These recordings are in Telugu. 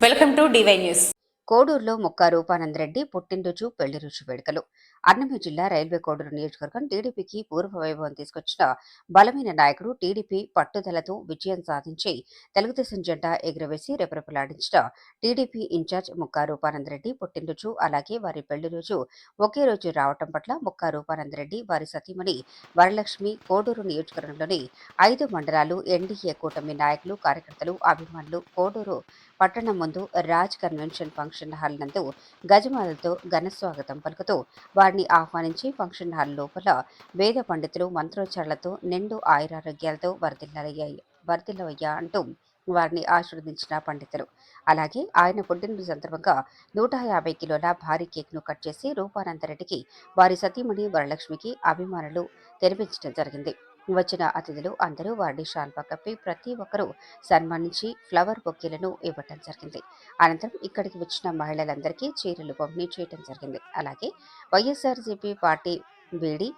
Welcome to DY news కోడూరులో Mukka Rupananda Reddy పుట్టినరోజు పెళ్ళి రుచి వేడుకలు. అన్నమయ్య జిల్లా రైల్వే కోడూరు నియోజకవర్గం టీడీపీకి పూర్వ వైభవం తీసుకొచ్చిన బలమైన నాయకుడు టీడీపీ పట్టుదలతో విజయం సాధించి తెలుగుదేశం జెండా ఎగురవేసి రెపరెపలాడించిన టీడీపీ ఇన్ఛార్జ్ ముక్కా రూపానందరెడ్డి పుట్టినరోజు అలాగే వారి పెళ్ళి రోజు ఒకే రోజు రావటం పట్ల ముక్కా రూపానందరెడ్డి వారి సతీమణి వరలక్ష్మి కోడూరు నియోజకవర్గంలోని ఐదు మండలాలు ఎన్డీఏ కూటమి నాయకులు కార్యకర్తలు అభిమానులు కోడూరు పట్టణం ముందు రాజ్ కన్వెన్షన్ ఫంక్షన్ హాల్ నందు గజమాలతో ఘన స్వాగతం పలుకుతూ వారిని ఆహ్వానించి ఫంక్షన్ హాల్ లోపల వేద పండితులు మంత్రోచ్చారణలతో నిండు ఆయురారోగ్యాలతో వర్ధిల్లయ్యాయి. వర్ధిల్లవయ్యా అంటూ వారిని ఆశీర్వదించిన పండితులు. అలాగే ఆయన పుట్టినరోజు సందర్భంగా నూట యాభై కిలోల భారీ కేక్ను కట్ చేసి రూపానందరెడ్డికి వారి సతీమణి వరలక్ష్మికి అభిమానులు తెరిపించడం జరిగింది. వచ్చిన అతిథులు అందరూ వారిని షాల్వా కప్పి ప్రతి ఒక్కరూ సన్మానించి ఫ్లవర్ బొకేలను ఇవ్వటం జరిగింది. అనంతరం ఇక్కడికి వచ్చిన మహిళలందరికీ చీరలు పంపిణీ చేయడం జరిగింది. అలాగే వైఎస్ఆర్సీపీ పార్టీ వీడి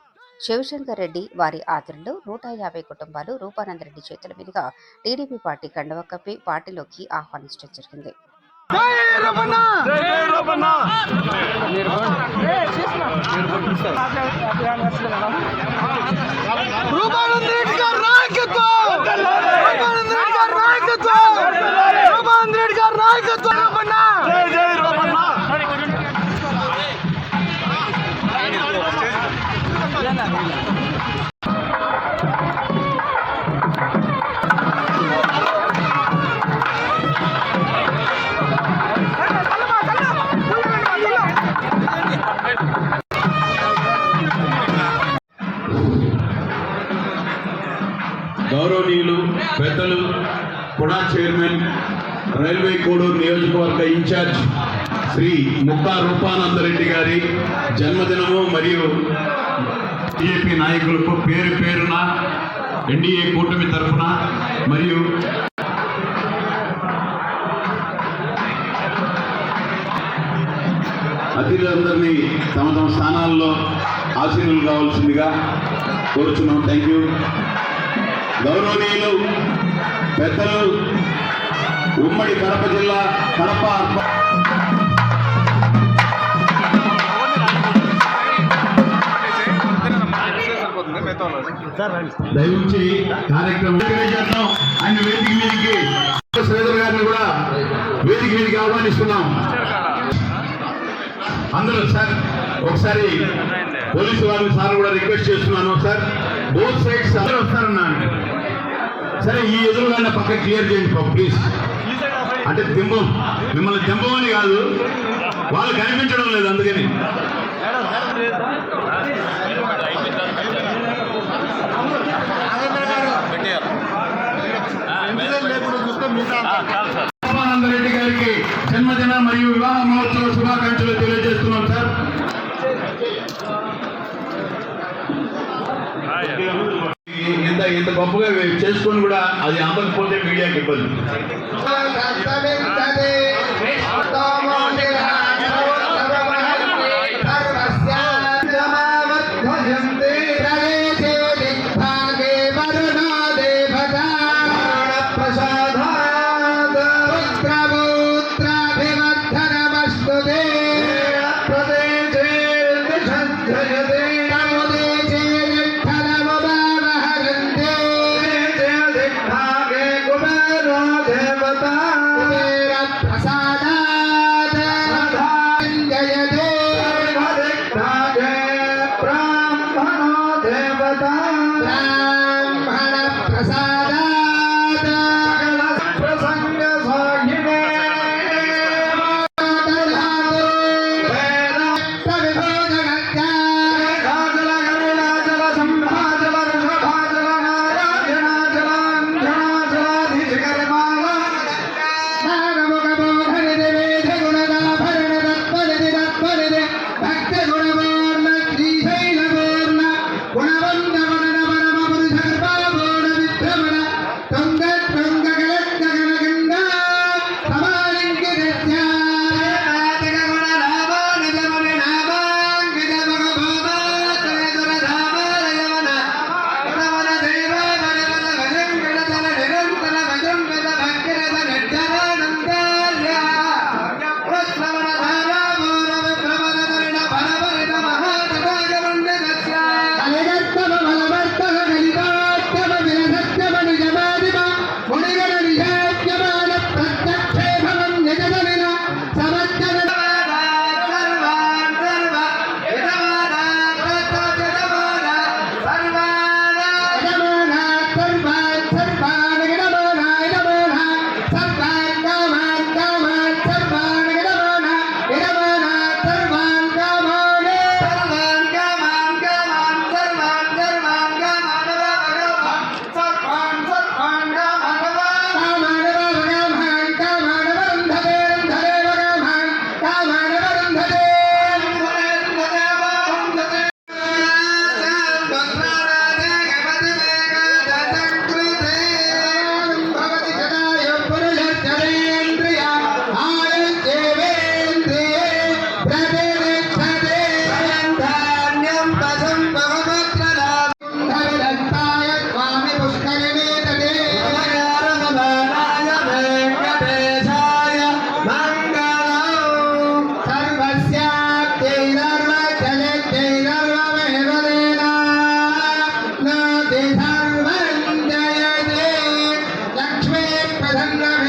శివశంకర్ రెడ్డి వారి ఆధ్వర్యంలో నూట యాభై కుటుంబాలు రూపానందరెడ్డి చేతుల మీదుగా టీడీపీ పార్టీ కండువ కప్పి పార్టీలోకి ఆహ్వానించడం జరిగింది. రూపానంద గౌరవనీయులు పెద్దలు కుడా చైర్మన్ రైల్వే కోడూరు నియోజకవర్గ ఇన్ఛార్జ్ శ్రీ ముక్కా రూపానందరెడ్డి గారి జన్మదినము మరియు టీఏపీ నాయకులకు పేరు పేరున ఎన్డీఏ కూటమి తరఫున మరియు అతిథులందరినీ తమ తమ స్థానాల్లో ఆశీనులు కావాల్సిందిగా కోరుచున్నాం. థ్యాంక్ యూ గౌరవనీయులు పెద్దలు ఉమ్మడి కడప జిల్లా కడప అర్బ- దయవుంచి కార్యక్రమం ఆయన వేదిక మీదకి శ్రీధర్ గారిని కూడా వేదిక మీదకి ఆహ్వానిస్తున్నాం. అందరూ సార్ ఒకసారి పోలీసు వారిని సార్ కూడా రిక్వెస్ట్ చేస్తున్నాను సార్. బోత్ సైడ్స్ అందరూ వస్తారన్నాను సరే ఈ ఎదురుగానే పక్క క్లియర్ చేయండి బాబు ప్లీజ్ అంటే దింబం మిమ్మల్ని దింబం అని కాదు వాళ్ళు కనిపించడం లేదు అందుకని. రెడ్డి గొప్పగా చేసుకొని కూడా అది అందకపోతే మీడియాకి ఇబ్బంది மகன்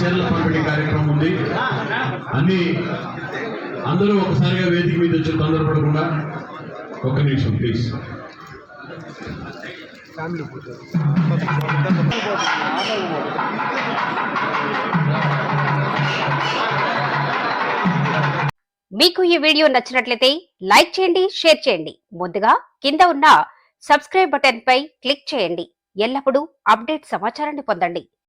చీరల పంపిణీ కార్యక్రమం ఉంది. అన్ని అందరూ ఒకసారిగా వేదిక మీద వచ్చి తొందరపడకుండా ఒక్క నిమిషం ప్లీజ్ మీకు ఈ వీడియో నచ్చినట్లయితే లైక్ చేయండి షేర్ చేయండి. ముందుగా కింద ఉన్న సబ్స్క్రైబ్ బటన్ పై క్లిక్ చేయండి. ఎల్లప్పుడూ అప్డేట్ సమాచారాన్ని పొందండి.